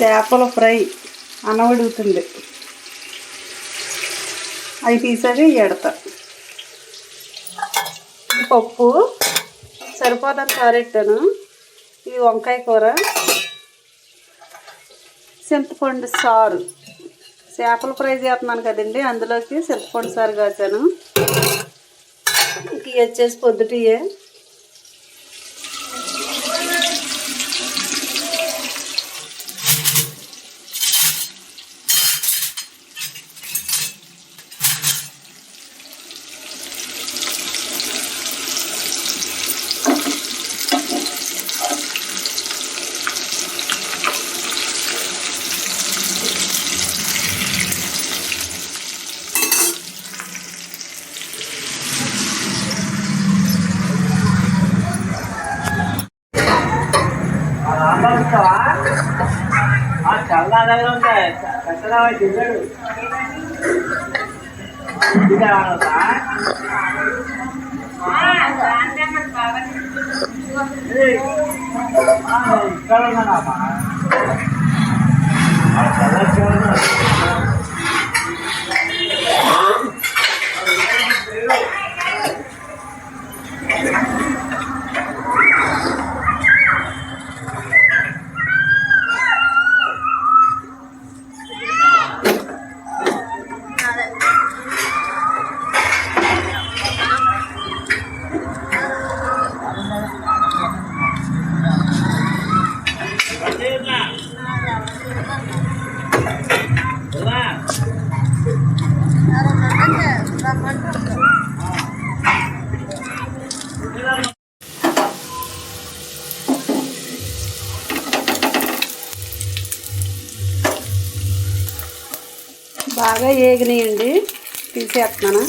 చేపల ఫ్రై అనవడుగుతుంది అవి తీసాక ఎడతా పప్పు సరిపోదని కారెట్టాను. ఈ వంకాయ కూర చింతపండు సారు. చేపల ఫ్రై చేస్తున్నాను కదండి అందులోకి చింతపండు సారు కాచాను. ఇంక వచ్చేసి పొద్దుటియే చాలా దగ్గర ఉంటాయి కట్టడా తిన్నాడు ఇక్కడ ఉన్నాడమ్మా బాగా ఏగినాయండి. తీసేస్తున్నాను.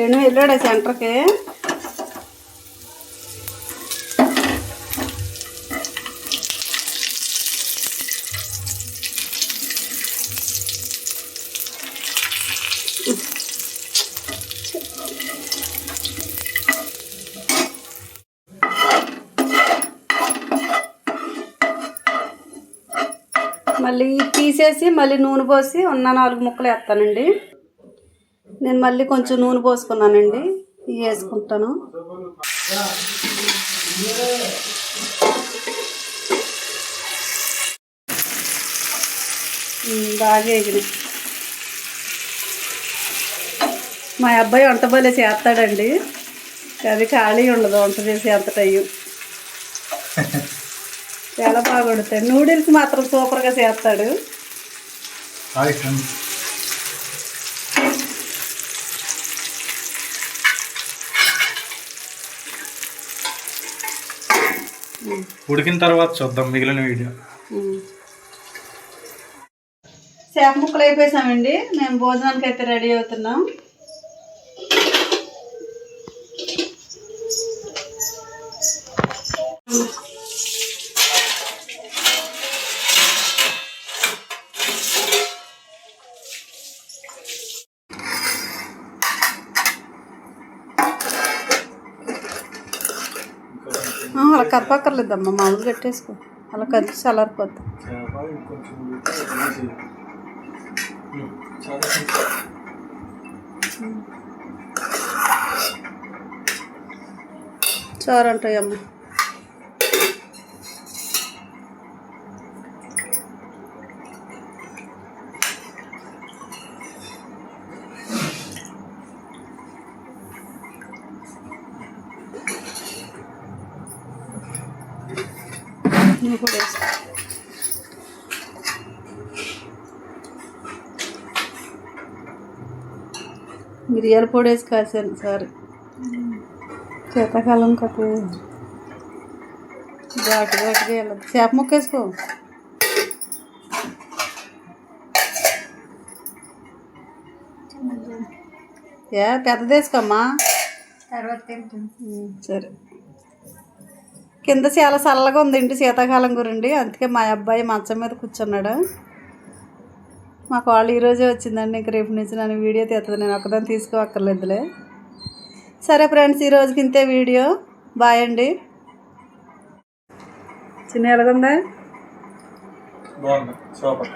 ఏను వెళ్ళాడా సెంటర్కి? మళ్ళీ తీసేసి మళ్ళీ నూనె పోసి ఉన్న నాలుగు ముక్కలు వేస్తానండి. నేను మళ్ళీ కొంచెం నూనె పోసుకున్నానండి. ఇవి వేసుకుంటాను. బాగా ఎగినాయి మా అబ్బాయి వంట బలే చేస్తాడండి. అది ఖాళీ ఉండదు వంట చేసి అంత టైం. చాలా బాగా వండుతాడు నూడిల్స్ మాత్రం సూపర్గా చేస్తాడు. ఉడికిన తర్వాత చూద్దాం మిగిలిన వీడియో. చేప ముక్కలు అయిపోయామండి మేము భోజనానికి అయితే రెడీ అవుతున్నాం. అలా కప్పక్కర్లేదమ్మా మామూలు కట్టేసుకో. అలా కదిలి చల్లారిపోద్ది. చారు ఉంటాయమ్మా నువ్వు కూడా వేసుకో. మిరియాల పొడి వేసి కాసాను సారీ. శీతాకాలం కట్టు ఘాటు ఘాటుగా వెళ్ళదు చేప ముక్క వేసుకో. ఏ పెద్దది వేసుకోమ్మా. తర్వాత సరే. కింద చాలా చల్లగా ఉంది ఇంటి శీతాకాలం గురండి అందుకే మా అబ్బాయి మంచం మీద కూర్చున్నాడు. మా కాళ్ళు ఈరోజే వచ్చిందండి. ఇంక రేపు నుంచి నన్ను వీడియో తీస్తుంది నేను ఒకదాన్ని తీసుకోక్కర్లేదులే. సరే ఫ్రెండ్స్ ఈ ఇంతే వీడియో. బాయ్ అండి. చిన్న ఎలాగుందా? బాగుంది. సూపర్.